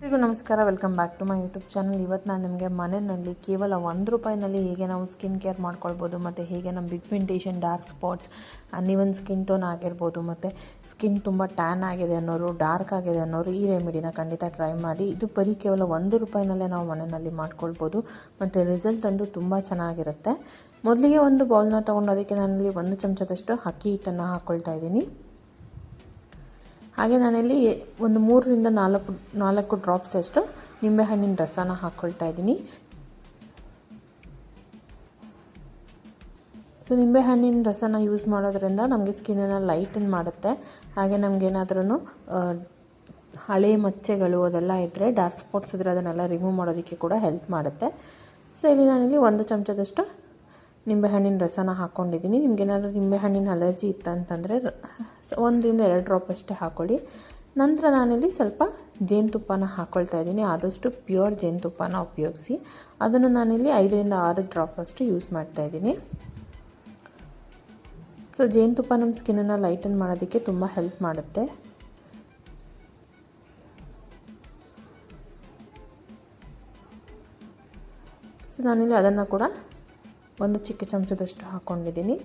ಎಲ್ರಿಗೂ ನಮಸ್ಕಾರ. Welcome back to my YouTube channel. ಇವತ್ತು ನಾನು ನಿಮಗೆ ಮನೆಯಲ್ಲಿ ಕೇವಲ ಒಂದು ರೂಪಾಯಿನಲ್ಲಿ ಹೇಗೆ ನಾವು ಸ್ಕಿನ್ ಕೇರ್ ಮಾಡ್ಕೊಳ್ಬೋದು, ಮತ್ತು ಹೇಗೆ ನಮ್ಮ pigmentation dark spots uneven skin tone ಆಗಿರ್ಬೋದು, ಮತ್ತು ಸ್ಕಿನ್ ತುಂಬ ಟ್ಯಾನ್ ಆಗಿದೆ ಅನ್ನೋರು, ಡಾರ್ಕ್ ಆಗಿದೆ ಅನ್ನೋರು ಈ ರೆಮಿಡಿನ ಖಂಡಿತ ಟ್ರೈ ಮಾಡಿ. ಇದು ಬರೀ ಕೇವಲ ಒಂದು ರೂಪಾಯಿನಲ್ಲೇ ನಾವು ಮನೆಯಲ್ಲಿ ಮಾಡ್ಕೊಳ್ಬೋದು. ಮತ್ತು ರಿಸಲ್ಟ್ ಅಂತೂ ತುಂಬ ಚೆನ್ನಾಗಿರುತ್ತೆ. ಮೊದಲಿಗೆ ಒಂದು ಬೌಲ್ನ ತೊಗೊಂಡು ಅದಕ್ಕೆ ನಾನಲ್ಲಿ ಒಂದು ಚಮಚದಷ್ಟು ಅಕ್ಕಿ ಹಿಟ್ಟನ್ನು ಹಾಕ್ಕೊಳ್ತಾ ಇದ್ದೀನಿ. ಹಾಗೆ ನಾನಿಲ್ಲಿ ಒಂದು ಮೂರರಿಂದ ನಾಲ್ಕು ನಾಲ್ಕು ಡ್ರಾಪ್ಸ್ ಅಷ್ಟು ನಿಂಬೆಹಣ್ಣಿನ ರಸನ ಹಾಕ್ಕೊಳ್ತಾ ಇದ್ದೀನಿ. ಸೊ ನಿಂಬೆಹಣ್ಣಿನ ರಸನ ಯೂಸ್ ಮಾಡೋದ್ರಿಂದ ನಮಗೆ ಸ್ಕಿನ್ನನ್ನು ಲೈಟನ್ ಮಾಡುತ್ತೆ. ಹಾಗೆ ನಮಗೇನಾದ್ರೂ ಹಳೆ ಮಚ್ಚೆಗಳು ಅದೆಲ್ಲ ಇದ್ದರೆ ಡಾರ್ಕ್ ಸ್ಪಾಟ್ಸ್ ಇದ್ದರೆ ಅದನ್ನೆಲ್ಲ ರಿಮೂವ್ ಮಾಡೋದಕ್ಕೆ ಕೂಡ ಹೆಲ್ಪ್ ಮಾಡುತ್ತೆ. ಸೊ ಇಲ್ಲಿ ನಾನಿಲ್ಲಿ ಒಂದು ಚಮಚದಷ್ಟು ನಿಂಬೆಹಣ್ಣಿನ ರಸನ ಹಾಕ್ಕೊಂಡಿದ್ದೀನಿ ನಿಮಗೇನಾದರೂ ನಿಂಬೆಹಣ್ಣಿನ ಅಲರ್ಜಿ ಇತ್ತಂತಂದರೆ ಒಂದರಿಂದ ಎರಡು ಡ್ರಾಪ್ ಅಷ್ಟೇ ಹಾಕ್ಕೊಳ್ಳಿ ನಂತರ ನಾನಿಲ್ಲಿ ಸ್ವಲ್ಪ ಜೇನುತುಪ್ಪನ ಹಾಕ್ಕೊಳ್ತಾ ಇದ್ದೀನಿ. ಆದಷ್ಟು ಪ್ಯೂರ್ ಜೇನುತುಪ್ಪನ ಉಪಯೋಗಿಸಿ. ಅದನ್ನು ನಾನಿಲ್ಲಿ ಐದರಿಂದ ಆರು ಡ್ರಾಪ್ ಅಷ್ಟು ಯೂಸ್ ಮಾಡ್ತಾ ಇದ್ದೀನಿ. ಸೊ ಜೇನುತುಪ್ಪ ನಮ್ಮ ಸ್ಕಿನ್ನನ್ನು ಲೈಟನ್ ಮಾಡೋದಕ್ಕೆ ತುಂಬ ಹೆಲ್ಪ್ ಮಾಡುತ್ತೆ. ಸೊ, ನಾನಿಲ್ಲಿ ಅದನ್ನು ಕೂಡ ಒಂದು ಚಿಕ್ಕ ಚಮಚದಷ್ಟು ಹಾಕ್ಕೊಂಡಿದ್ದೀನಿ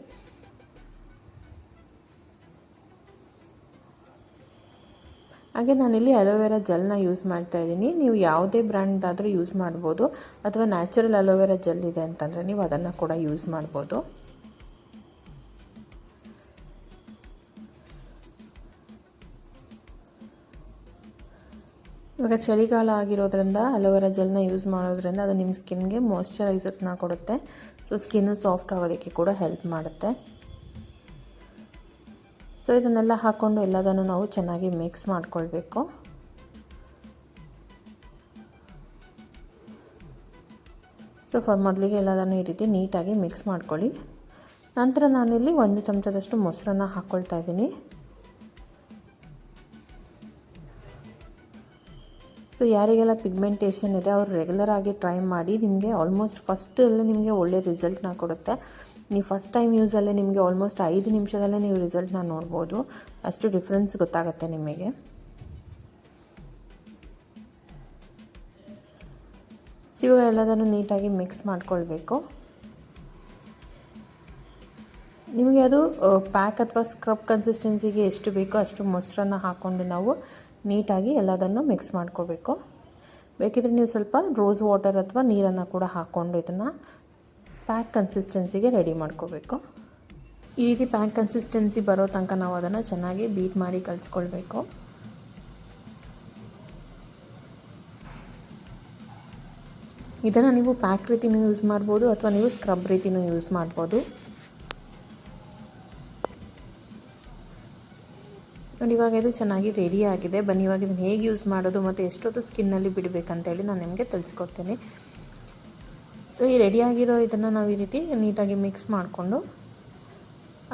ಹಾಗೆ ನಾನಿಲ್ಲಿ ಅಲೋವೆರಾ ಜೆಲ್ನ ಯೂಸ್ ಮಾಡ್ತಾ ಇದ್ದೀನಿ. ನೀವು ಯಾವುದೇ ಬ್ರ್ಯಾಂಡ್ದಾದರೂ ಯೂಸ್ ಮಾಡ್ಬೋದು, ಅಥವಾ ನ್ಯಾಚುರಲ್ ಅಲೋವೆರಾ ಜೆಲ್ ಇದೆ ಅಂತಂದರೆ ನೀವು ಅದನ್ನು ಕೂಡ ಯೂಸ್ ಮಾಡ್ಬೋದು. ಇವಾಗ ಚಳಿಗಾಲ ಆಗಿರೋದ್ರಿಂದ ಅಲೋವೆರಾ ಜೆಲ್ನ ಯೂಸ್ ಮಾಡೋದ್ರಿಂದ ಅದು ನಿಮ್ಮ ಸ್ಕಿನ್ಗೆ ಮಾಯಶ್ಚರೈಸರ್ನ ಕೊಡುತ್ತೆ. ಸೊ ಸ್ಕಿನ್ನು ಸಾಫ್ಟ್ ಆಗೋದಕ್ಕೆ ಕೂಡ ಹೆಲ್ಪ್ ಮಾಡುತ್ತೆ. ಸೊ ಇದನ್ನೆಲ್ಲ ಹಾಕ್ಕೊಂಡು ಎಲ್ಲದನ್ನು ನಾವು ಚೆನ್ನಾಗಿ ಮಿಕ್ಸ್ ಮಾಡ್ಕೊಳ್ಬೇಕು. ಸೊ ಫ, ಮೊದಲಿಗೆ ಎಲ್ಲದನ್ನು ಈ ರೀತಿ ನೀಟಾಗಿ ಮಿಕ್ಸ್ ಮಾಡ್ಕೊಳ್ಳಿ. ನಂತರ ನಾನಿಲ್ಲಿ ಒಂದು ಚಮಚದಷ್ಟು ಮೊಸರನ್ನ ಹಾಕ್ಕೊಳ್ತಾ ಇದ್ದೀನಿ. ಸೊ ಯಾರಿಗೆಲ್ಲ ಪಿಗ್ಮೆಂಟೇಷನ್ ಇದೆ, ಅವರು ರೆಗ್ಯುಲರ್ ಆಗಿ ಟ್ರೈ ಮಾಡಿ ನಿಮಗೆ ಆಲ್ಮೋಸ್ಟ್ ಫಸ್ಟಲ್ಲೇ ನಿಮಗೆ ಒಳ್ಳೆ ರಿಸಲ್ಟ್ನ ಕೊಡುತ್ತೆ. ನೀವು ಫಸ್ಟ್ ಟೈಮ್ ಯೂಸಲ್ಲೇ ನಿಮಗೆ ಆಲ್ಮೋಸ್ಟ್ ಐದು ನಿಮಿಷದಲ್ಲೇ ನೀವು ರಿಸಲ್ಟ್ನ ನೋಡ್ಬೋದು. ಅಷ್ಟು ಡಿಫ್ರೆನ್ಸ್ ಗೊತ್ತಾಗುತ್ತೆ ನಿಮಗೆ. ಇವಾಗ ಎಲ್ಲದನ್ನು ನೀಟಾಗಿ ಮಿಕ್ಸ್ ಮಾಡ್ಕೊಳ್ಬೇಕು. ನಿಮಗೆ ಅದು ಪ್ಯಾಕ್ ಅಥವಾ ಸ್ಕ್ರಬ್ ಕನ್ಸಿಸ್ಟೆನ್ಸಿಗೆ ಎಷ್ಟು ಬೇಕೋ ಅಷ್ಟು ಮೊಸರನ್ನು ಹಾಕ್ಕೊಂಡು ನಾವು ನೀಟಾಗಿ ಎಲ್ಲದನ್ನು ಮಿಕ್ಸ್ ಮಾಡ್ಕೋಬೇಕು. ಬೇಕಿದ್ರೆ ನೀವು ಸ್ವಲ್ಪ ರೋಸ್ ವಾಟರ್ ಅಥವಾ ನೀರನ್ನು ಕೂಡ ಹಾಕ್ಕೊಂಡು ಇದನ್ನು ಪ್ಯಾಕ್ ಕನ್ಸಿಸ್ಟೆನ್ಸಿಗೆ ರೆಡಿ ಮಾಡ್ಕೋಬೇಕು. ಈ ರೀತಿ ಪ್ಯಾಕ್ ಕನ್ಸಿಸ್ಟೆನ್ಸಿ ಬರೋ ತನಕ ನಾವು ಅದನ್ನು ಚೆನ್ನಾಗಿ ಬೀಟ್ ಮಾಡಿ ಕಲಿಸ್ಕೊಳ್ಬೇಕು. ಇದನ್ನು ನೀವು ಪ್ಯಾಕ್ ರೀತಿನೂ ಯೂಸ್ ಮಾಡ್ಬೋದು ಅಥವಾ ನೀವು ಸ್ಕ್ರಬ್ ರೀತಿನೂ ಯೂಸ್ ಮಾಡ್ಬೋದು. ನೋಡಿ ಇವಾಗ ಇದು ಚೆನ್ನಾಗಿ ರೆಡಿ ಆಗಿದೆ. ಬನ್ನಿ, ಇವಾಗ ಇದನ್ನು ಹೇಗೆ ಯೂಸ್ ಮಾಡೋದು ಮತ್ತು ಎಷ್ಟೊತ್ತು ಸ್ಕಿನ್ನಲ್ಲಿ ಬಿಡಬೇಕಂತೇಳಿ ನಾನು ನಿಮಗೆ ತಿಳಿಸ್ಕೊಡ್ತೀನಿ. ಸೊ ಈ ರೆಡಿಯಾಗಿರೋ ಇದನ್ನು ನಾವು ಈ ರೀತಿ ನೀಟಾಗಿ ಮಿಕ್ಸ್ ಮಾಡಿಕೊಂಡು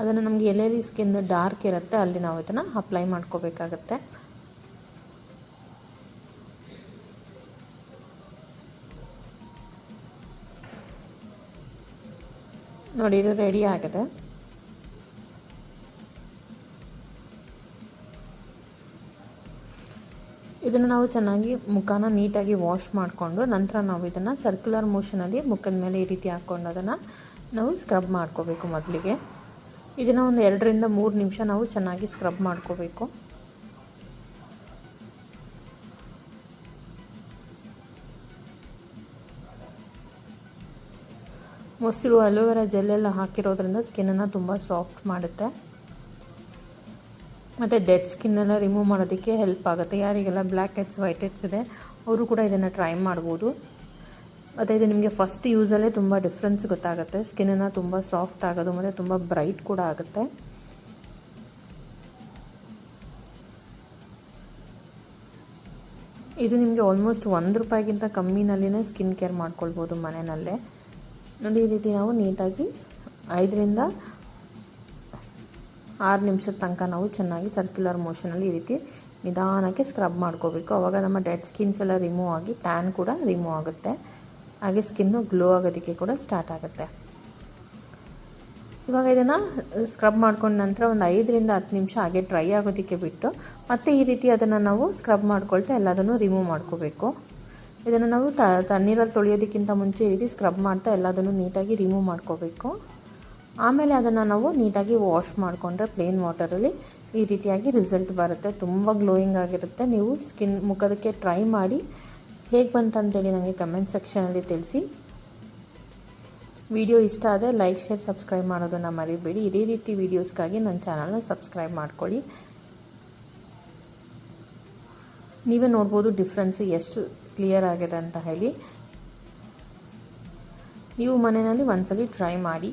ಅದನ್ನು ನಮಗೆ ಎಲ್ಲೆಲ್ಲಿ ಸ್ಕಿನ್ ಡಾರ್ಕ್ ಇರುತ್ತೆ, ಅಲ್ಲಿ ನಾವು ಇದನ್ನು ಅಪ್ಲೈ ಮಾಡ್ಕೋಬೇಕಾಗತ್ತೆ. ನೋಡಿ, ಇದು ರೆಡಿ ಆಗಿದೆ. ಇದನ್ನು ನಾವು ಚೆನ್ನಾಗಿ ಮುಖನ ನೀಟಾಗಿ ವಾಶ್ ಮಾಡಿಕೊಂಡು ನಂತರ ನಾವು ಇದನ್ನು ಸರ್ಕ್ಯುಲರ್ ಮೋಷನಲ್ಲಿ ಮುಖದ ಮೇಲೆ ಈ ರೀತಿ ಹಾಕ್ಕೊಂಡು ಅದನ್ನು ನಾವು ಸ್ಕ್ರಬ್ ಮಾಡ್ಕೋಬೇಕು ಮೊದಲಿಗೆ. ಇದನ್ನು ಒಂದು ಎರಡರಿಂದ ಮೂರು ನಿಮಿಷ ನಾವು ಚೆನ್ನಾಗಿ ಸ್ಕ್ರಬ್ ಮಾಡ್ಕೋಬೇಕು. ಮೊಸರು, ಅಲೋವೆರಾ ಜೆಲ್ಲೆಲ್ಲ ಹಾಕಿರೋದ್ರಿಂದ ಸ್ಕಿನ್ನನ್ನು ತುಂಬ ಸಾಫ್ಟ್ ಮಾಡುತ್ತೆ. ಮತ್ತು ಡೆಡ್ ಸ್ಕಿನ್ನೆಲ್ಲ ರಿಮೂವ್ ಮಾಡೋದಕ್ಕೆ ಹೆಲ್ಪ್ ಆಗುತ್ತೆ. ಯಾರಿಗೆಲ್ಲ ಬ್ಲ್ಯಾಕ್ ಹೆಡ್ಸ್ ವೈಟ್ ಹೆಡ್ಸ್ ಇದೆ, ಅವರು ಕೂಡ ಇದನ್ನು ಟ್ರೈ ಮಾಡ್ಬೋದು. ಮತ್ತು ಇದು ನಿಮಗೆ ಫಸ್ಟ್ ಯೂಸಲ್ಲೇ ತುಂಬ ಡಿಫ್ರೆನ್ಸ್ ಗೊತ್ತಾಗುತ್ತೆ. ಸ್ಕಿನ್ನನ್ನು ತುಂಬ ಸಾಫ್ಟ್ ಆಗೋದು, ಮತ್ತು ತುಂಬ ಬ್ರೈಟ್ ಕೂಡ ಆಗುತ್ತೆ. ಇದು ನಿಮಗೆ ಆಲ್ಮೋಸ್ಟ್ ಒಂದು ರೂಪಾಯಿಗಿಂತ ಕಮ್ಮಿನಲ್ಲಿನೇ ಸ್ಕಿನ್ ಕೇರ್ ಮಾಡ್ಕೊಳ್ಬೋದು ಮನೆಯಲ್ಲೇ. ನೋಡಿ ಈ ರೀತಿ ನಾವು ನೀಟಾಗಿ ಐದರಿಂದ ಆರು ನಿಮಿಷದ ತನಕ ನಾವು ಚೆನ್ನಾಗಿ ಸರ್ಕ್ಯುಲರ್ ಮೋಷನಲ್ಲಿ ಈ ರೀತಿ ನಿಧಾನಕ್ಕೆ ಸ್ಕ್ರಬ್ ಮಾಡ್ಕೋಬೇಕು. ಆವಾಗ ನಮ್ಮ ಡೆಡ್ ಸ್ಕಿನ್ಸ್ ಎಲ್ಲ ರಿಮೂವ್ ಆಗಿ ಟ್ಯಾನ್ ಕೂಡ ರಿಮೂವ್ ಆಗುತ್ತೆ. ಹಾಗೆ ಸ್ಕಿನ್ನು ಗ್ಲೋ ಆಗೋದಕ್ಕೆ ಕೂಡ ಸ್ಟಾರ್ಟ್ ಆಗುತ್ತೆ. ಇವಾಗ ಇದನ್ನು ಸ್ಕ್ರಬ್ ಮಾಡ್ಕೊಂಡ ನಂತರ ಒಂದು ಐದರಿಂದ ಹತ್ತು ನಿಮಿಷ ಹಾಗೆ ಡ್ರೈ ಆಗೋದಕ್ಕೆ ಬಿಟ್ಟು ಮತ್ತೆ ಈ ರೀತಿ ಅದನ್ನು ನಾವು ಸ್ಕ್ರಬ್ ಮಾಡ್ಕೊಳ್ತಾ ಎಲ್ಲದನ್ನು ರಿಮೂವ್ ಮಾಡ್ಕೋಬೇಕು. ಇದನ್ನು ನಾವು ತಣ್ಣೀರಲ್ಲಿ ತೊಳೆಯೋದಕ್ಕಿಂತ ಮುಂಚೆ ಈ ರೀತಿ ಸ್ಕ್ರಬ್ ಮಾಡ್ತಾ ಎಲ್ಲದನ್ನು ನೀಟಾಗಿ ರಿಮೂವ್ ಮಾಡ್ಕೋಬೇಕು. ಆಮೇಲೆ ಅದನ್ನು ನಾವು ನೀಟಾಗಿ ವಾಶ್ ಮಾಡಿಕೊಂಡ್ರೆ ಪ್ಲೇನ್ ವಾಟರಲ್ಲಿ ಈ ರೀತಿಯಾಗಿ ರಿಸಲ್ಟ್ ಬರುತ್ತೆ. ತುಂಬ ಗ್ಲೋಯಿಂಗ್ ಆಗಿರುತ್ತೆ. ನೀವು ಸ್ಕಿನ್ ಮುಖದಕ್ಕೆ ಟ್ರೈ ಮಾಡಿ ಹೇಗೆ ಬಂತಂತೇಳಿ ನನಗೆ ಕಮೆಂಟ್ ಸೆಕ್ಷನಲ್ಲಿ ತಿಳಿಸಿ. ವಿಡಿಯೋ ಇಷ್ಟ ಆದರೆ ಲೈಕ್ ಶೇರ್ ಸಬ್ಸ್ಕ್ರೈಬ್ ಮಾಡೋದನ್ನು ಮರಿಬೇಡಿ. ಇದೇ ರೀತಿ ವೀಡಿಯೋಸ್ಗಾಗಿ ನನ್ನ ಚಾನಲ್ನ ಸಬ್ಸ್ಕ್ರೈಬ್ ಮಾಡ್ಕೊಳ್ಳಿ. ನೀವೇ ನೋಡ್ಬೋದು ಡಿಫ್ರೆನ್ಸ್ ಎಷ್ಟು ಕ್ಲಿಯರ್ ಆಗಿದೆ ಅಂತ ಹೇಳಿ. ನೀವು ಮನೆಯಲ್ಲಿ ಒಂದ್ಸಲಿ ಟ್ರೈ ಮಾಡಿ.